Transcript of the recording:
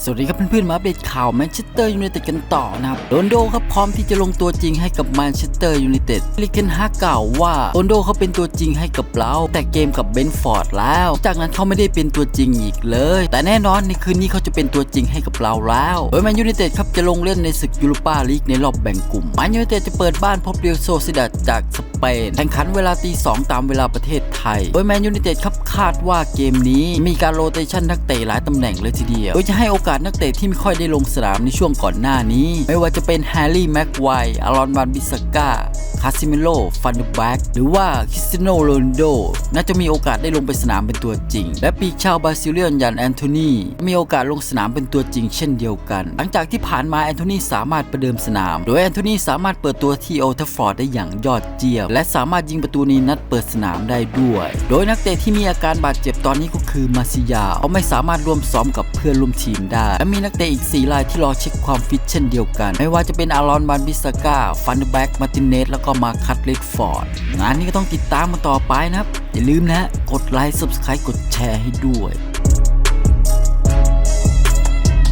สวัสดีครับเพื่อนๆมาอัปเดตข่าวแมนเชสเตอร์ยูไนเต็ดกันต่อนะครับโรนโดครับพร้อมที่จะลงตัวจริงให้กับแมนเชสเตอร์ยูไนเต็ดลิเกนฮากล่าวว่าโรนโดเขาเป็นตัวจริงให้กับเรา แต่เกมกับเบนฟอร์ดแล้ว จากนั้นเขาไม่ได้เป็นตัวจริงอีกเลย แต่แน่นอนในคืนนี้เขาจะเป็นตัวจริงให้กับเราแล้วโดยแมนยูไนเต็ดครับจะลงเล่นในศึกยูโรปาลีกในรอบแบ่งกลุ่มแมนยูไนเต็ดจะเปิดบ้านพบเรียวโซซิดัดจากส เปนแข่งขันเวลาตีสองตามเวลาประเทศไทย โดยแมนยูไนเต็ดครับคาดว่าเกมนี้มีการโรเตชันนักเตะหลายตำแหน่งเลยทีเดียว โดยจะให้โอกาสนักเตะที่ไม่ค่อยได้ลงสนามในช่วงก่อนหน้านี้ ไม่ว่าจะเป็นแฮร์รี่แม็กไวร์อารอนวันบิสก้าคาซิเมโลฟันเดแบ็กหรือว่าคริสเตียโนโรนโดน่าจะมีโอกาสได้ลงไปสนามเป็นตัวจริง และปีชาวบราซิเลียนยันแอนโทนีมีโอกาสลงสนามเป็นตัวจริง เช่นเดียวกัน หลังจากที่ผ่านมาแอนโทนีสามารถประเดิมสนาม โดยแอนโทนีสามารถเปิดตัวที่โอทัฟฟอร์ดได้อย่างยอดเยี่ยมและสามารถยิงประตูในนัดเปิดสนามได้ด้วย โดยนักเตะที่มีอาการบาดเจ็บตอนนี้ก็คือมาซิยาเขาไม่สามารถร่วมซ้อมกับเพื่อนร่วมทีมได้ และมีนักเตะอีก 4 รายที่รอเช็คความฟิตเช่นเดียวกัน ไม่ว่าจะเป็นอารอนบานบิสก้าฟันเดแบ็กมาร์ตินเนสแล้วก็มาคัตเลดฟอร์ดงานนี้ก็ต้องติดตามมาต่อไปนะครับ อย่าลืมนะ กดไลค์ subscribe กดแชร์ให้ด้วย